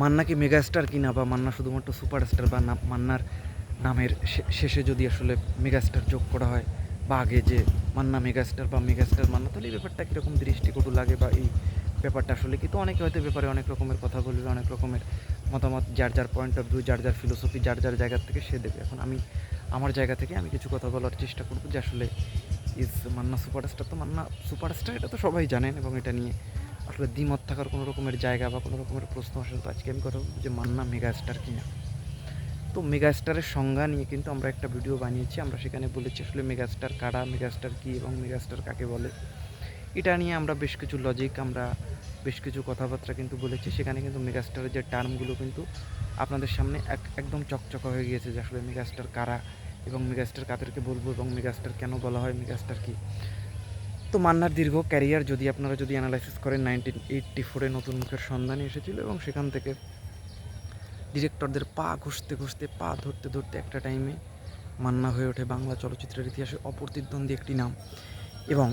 মান্না কি মেগাস্টার কিনা বা মান্না শুধুমাত্র সুপারস্টার বা মান্নার নামের শেষে যদি আসলে মেগাস্টার যোগ করা হয় বা আগে যে মান্না মেগাস্টার বা মেগাস্টার মান্না, তাহলে এই ব্যাপারটা কীরকম দৃষ্টিকটু লাগে বা এই ব্যাপারটা আসলে কিন্তু অনেকে হয়তো ব্যাপারে অনেক রকমের কথা বলবে, অনেক রকমের মতামত, যার যার পয়েন্ট অফ ভিউ যার যার ফিলোসফি যার যার জায়গা থেকে সে দেবে। এখন আমি আমার জায়গা থেকে আমি কিছু কথা বলার চেষ্টা করব যে আসলে ইজ মান্না সুপারস্টার তো মান্না সুপারস্টার এটা তো সবাই জানেন এবং এটা নিয়ে আসলে দ্বিমত থাকার কোনো রকমের জায়গা বা কোনো রকমের প্রশ্ন আসলে তো আজকে আমি কথা বলব যে মান্না মেগা স্টার কিনা। তো মেগা স্টারের সংজ্ঞা নিয়ে কিন্তু আমরা একটা ভিডিও বানিয়েছি। আমরা সেখানে বলেছি আসলে মেগা স্টার কারা মেগা স্টার কী এবং মেগা স্টার কাকে বলে। এটা নিয়ে আমরা বেশ কিছু লজিক আমরা বেশ কিছু কথাবার্তা কিন্তু বলেছি। সেখানে কিন্তু মেগাস্টারের যে টার্মগুলো কিন্তু আপনাদের সামনে এক, একদম চকচকা হয়ে গিয়েছে যে আসলে মেগাস্টার কারা এবং মেগাস্টার কাদেরকে বলব এবং মেগাস্টার কেন বলা হয়, মেগাস্টার কি? তো মান্নার দীর্ঘ ক্যারিয়ার যদি আপনারা যদি অ্যানালাইসিস করেন নাইনটিন এইটটি ফোরে নতুন মুখের সন্ধানে এসেছিল এবং সেখান থেকে ডিরেক্টরদের পা ঘষতে ঘষতে, পা ধরতে ধরতে একটা টাইমে মান্না হয়ে ওঠে বাংলা চলচ্চিত্রের ইতিহাসে অপ্রতিদ্বন্দ্বী একটি নাম এবং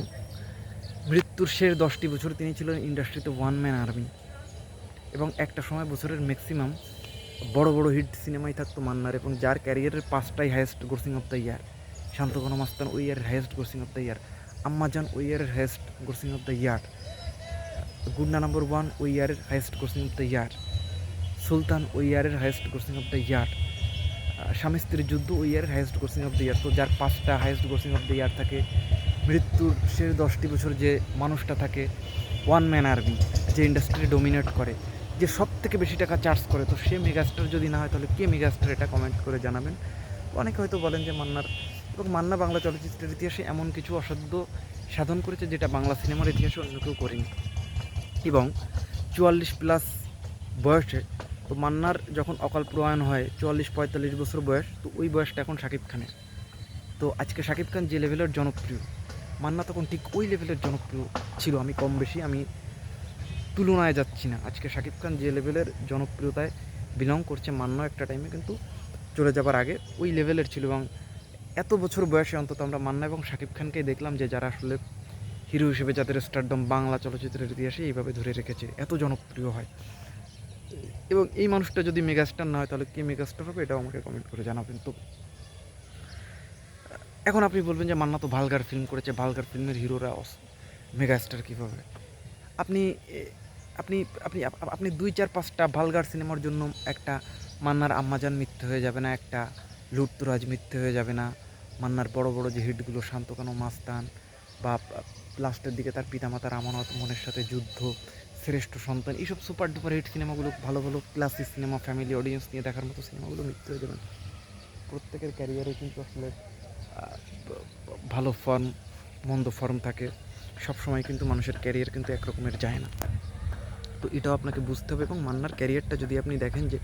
মৃত্যুর শেষ দশটি বছর তিনি ছিলেন ইন্ডাস্ট্রিতে ওয়ান ম্যান আর্মি এবং একটা সময় বছরের ম্যাক্সিমাম বড় বড় হিট সিনেমাই থাকতো মান্নার এবং যার ক্যারিয়ারের পাঁচটাই highest grossing of the year শান্তকনা মাস্তান ওই ইয়ারের highest grossing of the year Ammajan ওই ইয়ারের highest grossing of the year Gunda number one ওই ইয়ারের highest grossing of the year Sultan ওই ইয়ারের highest grossing of the year স্বামী স্ত্রীর যুদ্ধ ওই ইয়ারের highest grossing of the year তো যার পাঁচটা highest grossing of the year থাকে, মৃত্যুর শেষ দশটি বছর যে মানুষটা থাকে ওয়ান ম্যান আর্মি যে ইন্ডাস্ট্রি ডোমিনেট করে, যে সব থেকে বেশি টাকা চার্জ করে। তো সে মেগাস্টার যদি না হয়, তাহলে কে মেগাস্টার এটা কমেন্ট করে জানাবেন? অনেকে হয়তো বলেন যে মান্নার এবং মান্না বাংলা চলচ্চিত্রের ইতিহাসে এমন কিছু অসাধ্য সাধন করেছে যেটা বাংলা সিনেমার ইতিহাসে অন্য কেউ করেনি। এবং চুয়াল্লিশ প্লাস বয়সে তো মান্নার যখন অকাল প্রয়াণ হয়, চুয়াল্লিশ পঁয়তাল্লিশ বছর বয়স, তো ওই বয়সটা এখন শাকিব খানের। তো আজকে শাকিব খান যে লেভেলের জনপ্রিয়, মান্না তখন ঠিক ওই লেভেলের জনপ্রিয় ছিল। আমি কম বেশি, আমি তুলনায় যাচ্ছি না। আজকে শাকিব খান যে লেভেলের জনপ্রিয়তায় বিলং করছে মান্না একটা টাইমে কিন্তু চলে যাবার আগে ওই লেভেলের ছিল এবং এত বছর বয়সে অন্তত আমরা মান্না এবং শাকিব খানকেই দেখলাম যে যারা আসলে হিরো হিসেবে যাদের স্টারডম বাংলা চলচ্চিত্রের ইতিহাসে এইভাবে ধরে রেখেছে, এত জনপ্রিয় হয়। এবং এই মানুষটা যদি মেগাস্টার না হয়, তাহলে কে মেগাস্টার হবে এটাও আমাকে কমেন্ট করে জানাবেন। তো, এখন আপনি বলবেন যে মান্না তো ভালগার ফিল্ম করেছে, ভালগার ফিল্মের হিরোরা মেগাস্টার কীভাবে? আপনি আপনি আপনি আপনি দুই চার পাঁচটা ভালগার সিনেমার জন্য একটা মান্নার আম্মাজান মিথ্যে হয়ে যাবে না, একটা লুটতুরাজ মিথ্যে হয়ে যাবে না মান্নার বড় বড় যে হিটগুলো, শান্তকানো, মাস্তান বা লাস্টের দিকে তার পিতামাতার আমানত মনের সাথে যুদ্ধ, শ্রেষ্ঠ সন্তান, এইসব সুপার ডুপার হিট সিনেমাগুলো, ভালো ভালো ক্লাসিক সিনেমা ফ্যামিলি অডিয়েন্স নিয়ে দেখার মতো সিনেমাগুলো মৃত্যু হয়ে যাবেন প্রত্যেকের ক্যারিয়ারে কিন্তু আসলে ভালো ফর্ম মন্দ ফর্ম থাকে। সব সময় কিন্তু মানুষের ক্যারিয়ার কিন্তু একরকমের যায় না। তো এটাও আপনাকে বুঝতে হবে এবং মান্নার ক্যারিয়ারটা যদি আপনি দেখেন যে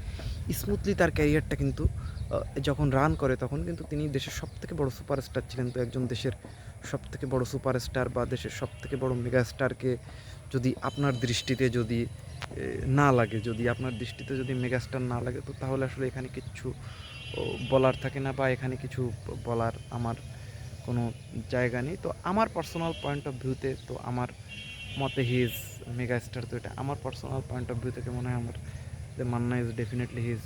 স্মুথলি তার ক্যারিয়ারটা কিন্তু যখন রান করে তখন কিন্তু তিনি দেশের সব থেকে বড় সুপারস্টার ছিলেন। তো একজন দেশের সব থেকে বড় সুপারস্টার বা দেশের সব থেকে বড় মেগাস্টারকে যদি আপনার দৃষ্টিতে যদি না লাগে যদি আপনার দৃষ্টিতে যদি মেগাস্টার না লাগে তো তাহলে আসলে এখানে কিচ্ছু ও, বলার থাকে না বা এখানে কিছু বলার আমার কোনো জায়গা নেই। তো আমার পার্সোনাল পয়েন্ট অফ ভিউতে তো আমার মতে হি ইজ মেগা স্টার তো এটা আমার পার্সোনাল পয়েন্ট অফ ভিউ থেকে মনে হয় আমার যে Manna is definitely he is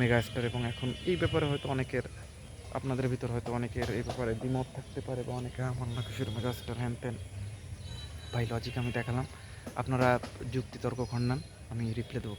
mega star এবং এখন এই ব্যাপারে হয়তো অনেকের, আপনাদের ভিতর হয়তো অনেকের এই ব্যাপারে দ্বিমত থাকতে পারে বা অনেকে আমার মান্না কিশোর মেগা স্টার হ্যান ত্যান। ভাই লজিক আমি দেখালাম। আপনারা যুক্তিতর্ক খণ্ডান আমি রিপ্লাই দেবো।